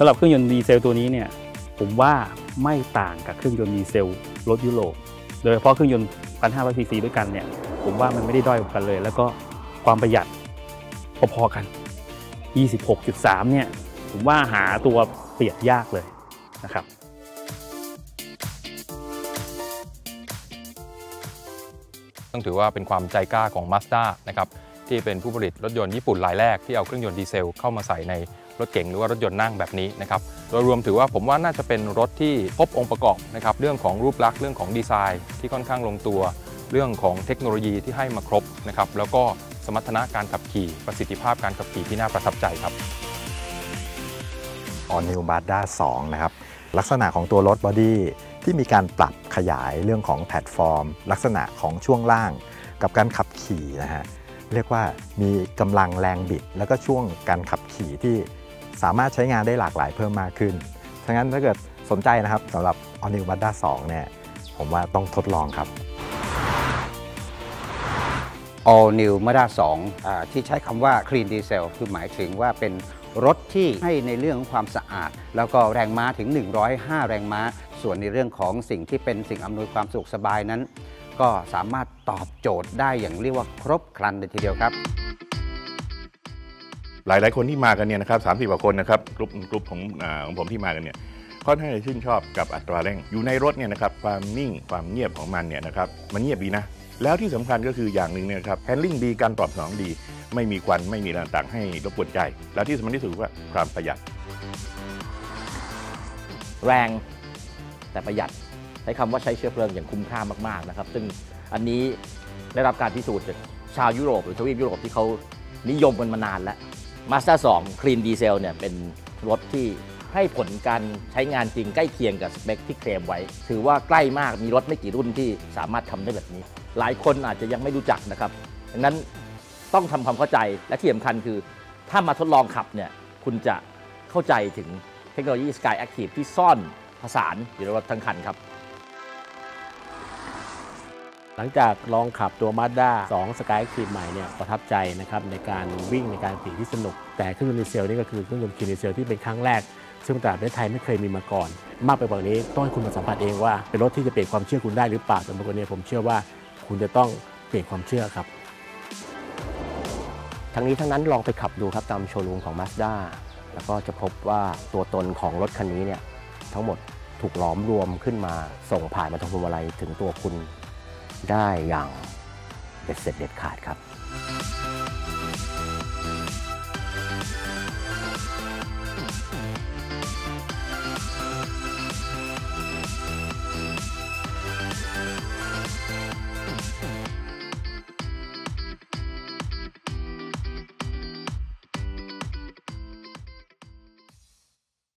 สำหรับเครื่องยนต์ดีเซลตัวนี้เนี่ยผมว่าไม่ต่างกับเครื่องยนต์ดีเซลรถยุโรป โดยเฉพาะเครื่องยนต์ 1,500 ซีซีด้วยกันเนี่ย ผมว่ามันไม่ได้ด้อยกันเลย แล้วก็ความประหยัดพอๆกัน 26.3 เนี่ย ผมว่าหาตัวเปรียบยากเลยนะครับต้องถือว่าเป็นความใจกล้าของ Mazda นะครับที่เป็นผู้ผลิตรถยนต์ญี่ปุ่นรายแรกที่เอาเครื่องยนต์ดีเซลเข้ามาใส่ใน รถเก๋งหรือว่ารถยนต์นั่งแบบนี้นะครับโดยรวมถือว่าผมว่าน่าจะเป็นรถที่ครบองค์ประกอบนะครับเรื่องของรูปลักษณ์เรื่องของดีไซน์ที่ค่อนข้างลงตัว เรื่องของเทคโนโลยีที่ให้มาครบนะครับแล้วก็สมรรถนะการขับขี่ประสิทธิภาพการขับขี่ที่น่าประทับใจครับ All New Mazda 2 นะครับ ลักษณะของตัวรถบอดี้ที่มีการปรับขยายเรื่องของแพลตฟอร์ม ลักษณะของช่วงล่าง กับการขับขี่นะฮะเรียกว่ามีกำลังแรงบิด แล้วก็ช่วงการขับขี่ที่ สามารถใช้งานได้หลากหลายเพิ่มมากขึ้นทั้งนั้นถ้าเกิดสนใจนะครับสำหรับ All New Mazda 2 เนี่ย ผมว่าต้องทดลองครับ All New Mazda 2อ่าที่ใช้คำว่า Clean Diesel คือหมายถึงว่าเป็นรถที่ให้ในเรื่องของความสะอาด แล้วก็แรงม้าถึง 105 แรงม้า ส่วนในเรื่องของสิ่งที่เป็นสิ่งอำนวยความสะดวกสบายนั้น ก็สามารถตอบโจทย์ได้อย่างเรียกว่าครบครันเลยทีเดียวครับ หลายๆคนที่มากันเนี่ยนะครับสามสิบกว่าคนนะครับกลุ่มกลุ่มของของผมที่มากันเนี่ยค่อนข้างจะชื่นชอบกับอัตราเร่ง อยู่ในรถเนี่ยนะครับความนิ่งความเงียบของมันเนี่ยนะครับมันเงียบดีนะ แล้วที่สำคัญก็คืออย่างหนึ่งเนี่ยครับแฮนดิ้งดีการตอบสนองดี ไม่มีควันไม่มีอะไรต่างให้รบกวนใจ แล้วที่สำคัญที่สุดว่าความประหยัด แรงแต่ประหยัดใช้คำว่าใช้เชื้อเพลิงอย่างคุ้มค่ามากๆนะครับ ซึ่งอันนี้ได้รับการพิสูจน์จากชาวยุโรปหรือทวีปยุโรปที่เขานิยมกันมานานแล้ว Mazda 2 Clean Diesel เนี่ยเป็นรถที่ให้ผลการใช้งานจริงใกล้เคียงกับสเปคที่เคลมไว้ ถือว่าใกล้มากมีรถไม่กี่รุ่นที่สามารถทำได้แบบนี้ หลายคนอาจจะยังไม่รู้จักนะครับดังนั้นต้องทำความเข้าใจและที่สำคัญคือ ถ้ามาทดลองขับเนี่ยคุณจะเข้าใจถึงเทคโนโลยี Sky Active ที่ซ่อนผสานอยู่ในรถทั้งคันครับ หลังจากลองขับตัว Mazda 2 Sky Active ใหม่เนี่ยประทับใจนะครับในการวิ่งในการขี่ที่สนุก แต่เครื่องยนต์ดีเซลนี่ก็คือเครื่องยนต์คีดีเซลที่เป็นครั้งแรก ซึ่งตลาดประเทศไทยไม่เคยมีมาก่อน มากไปกว่านี้ต้องให้คุณมาสัมผัสเองว่า เป็นรถที่จะเปลี่ยนความเชื่อคุณได้หรือเปล่าแต่บางคนเนี่ยผมเชื่อว่าคุณจะต้องเปลี่ยนความเชื่อครับทั้งนี้ทั้งนั้นลองไปขับดูครับตามโชว์รูมของ Mazda แล้วก็จะพบว่าตัวตนของรถคันนี้เนี่ยทั้งหมดถูกหลอมรวมขึ้นมาส่งผ่านมาทางพวงมาลัยถึงตัวคุณ ได้อย่างเด็ดเสร็จเด็ดขาดครับ